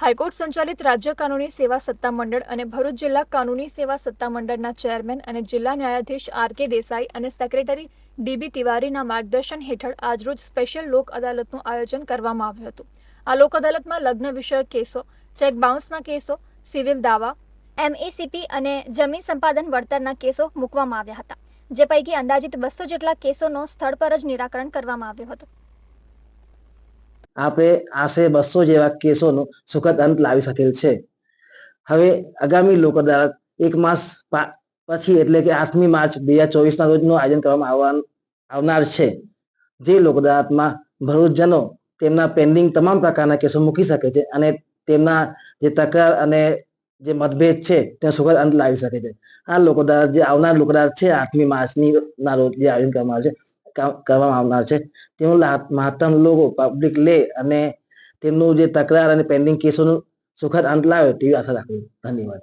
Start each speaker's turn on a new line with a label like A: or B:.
A: High court સંચાલિત રાજ્ય કાનૂની સેવા સત્તા મંડળ અને ભરૂચ જિલ્લા કાનૂની સેવા સત્તા મંડળના ચેરમેન અને જિલ્લા ન્યાયાધીશ આર કે દેસાઈ અને સેક્રેટરી ડીબી તિવારીના માર્ગદર્શન હેઠળ આજરોજ સ્પેશિયલ લોક અદાલતનું આયોજન કરવામાં આવ્યું હતું. આ લોક અદાલતમાં લગ્ન વિષયક કેસો, ચેક બાઉન્સના કેસો, સિવિલ દાવા એમએસીપી અને જમીન સંપાદન વળતરના કેસો મૂકવામાં આવ્યા હતા, જે પૈકી અંદાજિત બસો જેટલા કેસોનો સ્થળ પર જ નિરાકરણ કરવામાં આવ્યું હતું.
B: આપણે આશરે બસો જેવા કેસોનો સુખદ અંત લાવી શકેલ છે. હવે આગામી લોક અદાલત એક માસ પછી એટલે કે આઠમી માર્ચ બે હજાર ચોવીસના રોજનું આયોજન કરવામાં આવનાર છે. જે લોક અદાલતમાં ભરૂચજનો તેમના પેન્ડિંગ તમામ પ્રકારના કેસો મૂકી શકે છે અને તેમના જે તકરાર અને જે મતભેદ છે ત્યાં સુખદ અંત લાવી શકે છે. આ લોક અદાલત જે આવનાર લોક છે, આઠમી માર્ચની ના રોજ જે આયોજન કરવામાં આવે છે કરવામાં આવનાર છે. તેનું મહત્તમ લોકો પબ્લિક લે અને તેમનું જે તકરાર અને પેન્ડિંગ કેસોનું સુખદ અંત લાવે તેવી આશા રાખું ધન્યવાદ.